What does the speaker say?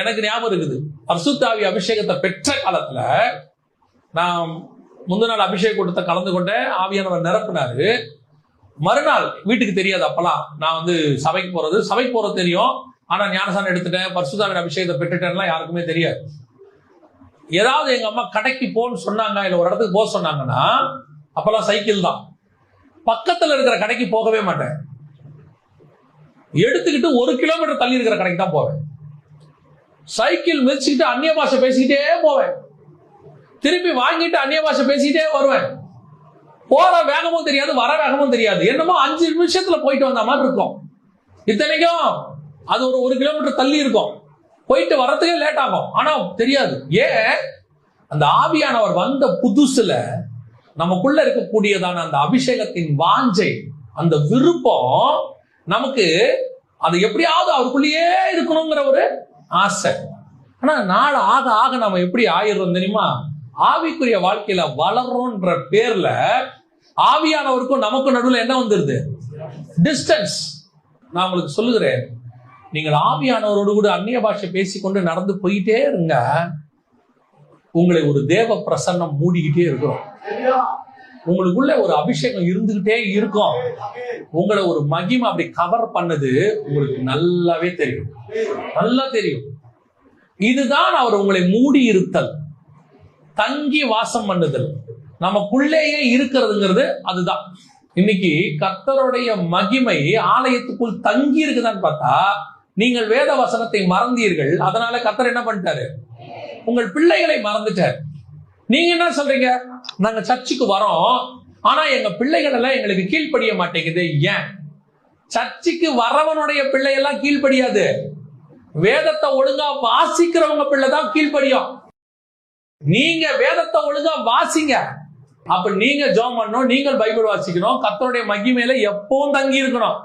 எனக்கு ஞாபகம் இருக்குது. பர்சுத்தாவி அபிஷேகத்தை பெற்ற காலத்துல நான் முந்தின நாள் அபிஷேக கூட்டத்தை கலந்து கொண்டேன். ஆவியானவர் நிரப்பினாரு. மறுநாள் வீட்டுக்கு தெரியாது அப்பெல்லாம். நான் வந்து சபைக்கு போறது. சபைக்கு போறது தெரியும். ஆனா ஞானசானம் எடுத்துட்டேன். பர்சுதாவின் அபிஷேகத்தை பெற்றுட்டேன்லாம் யாருக்குமே தெரியாது. ஏதாவது எங்க அம்மா கடைக்கு போன்னு சொன்னாங்க இல்ல ஒரு இடத்துக்கு போக சொன்னாங்கன்னா அப்பெல்லாம் சைக்கிள் தான். பக்கத்துல இருக்கிற கடைக்கு போகவே மாட்டேன். எடுத்துக்கிட்டு ஒரு கிலோமீட்டர் தள்ளி இருக்கிற கடைக்கு தான் போவேன். சைக்கிள் மிதிச்சுக்கிட்டு அந்நிய பாஷை பேசிக்கிட்டே போவேன். திருப்பி வாங்கிட்டு அந்நிய பாஷை பேசிக்கிட்டே வருவேன். போற வேகமும் தெரியாது வர வேகமும் தெரியாது. என்னமோ அஞ்சு நிமிஷத்துல போயிட்டு வந்த மாதிரி இருக்கும். இத்தனைக்கும் அது ஒரு ஒரு கிலோமீட்டர் தள்ளி இருக்கும். போயிட்டு வர்றதுக்கே லேட் ஆகும். ஆனா தெரியாது. ஏன்? அந்த ஆவியானவர் வந்த புதுசுல நமக்குள்ள இருக்கக்கூடியதான அந்த அபிஷேகத்தின் வாஞ்சை அந்த விருப்பம் நமக்கு அது எப்படியாவது அவருக்குள்ளேயே இருக்கணுங்கிற ஒரு ஆசை. ஆனா நாள் ஆக ஆக நம்ம எப்படி ஆயிடுறோம் தெரியுமா? ஆவிக்குரிய வாழ்க்கையில வளர்றோன்ற பேர்ல ஆவியானவருக்கும் நமக்கும் நடுவில் என்ன வந்துருது? டிஸ்டன்ஸ் நான் உங்களுக்கு சொல்லுகிறேன். நீங்கள் ஆவியானவரோடு கூட அந்நிய பாஷை பேசிக்கொண்டு நடந்து போயிட்டே இருங்க. உங்களை ஒரு தேவ பிரசன்னம் மூடிக்கிட்டே இருக்கிறோம். உங்களுக்குள்ள ஒரு அபிஷேகம் இருந்துகிட்டே இருக்கும். உங்களை ஒரு மகிமை அப்படி கவர் பண்ணது உங்களுக்கு நல்லாவே தெரியும். நல்லா தெரியும். இதுதான் அவர் உங்களை மூடி இருத்தல். தங்கி வாசம் பண்ணுதல். நமக்குள்ளேயே இருக்கிறதுங்கிறது அதுதான். இன்னைக்கு கத்தருடைய மகிமை ஆலயத்துக்குள் தங்கி இருக்குதான்னு பார்த்தா நீங்கள் வேத வசனத்தை மறந்தீர்கள். அதனால கத்தர் என்ன பண்ணிட்டாரு? உங்கள் பிள்ளைகளை மறந்துட்டார். நீங்க என்ன சொல்றீங்க? நாங்க சர்ச்சுக்கு வரோம். ஆனா எங்க பிள்ளைகள் எல்லாம் எங்களுக்கு கீழ்ப்படிய மாட்டேங்குது. ஏன்? சர்ச்சுக்கு வரவனுடைய பிள்ளையெல்லாம் கீழ்ப்படியாது. வேதத்தை ஒழுங்கா வாசிக்கிறவங்க பிள்ளை தான் கீழ்ப்படியும். நீங்க வேதத்தை ஒழுங்கா வாசிங்க. அப்ப நீங்க ஜோம் பண்ணணும் நீங்கள் பைபிள் வாசிக்கணும். கத்தருடைய மகிமையில எப்பவும் தங்கி இருக்கணும்.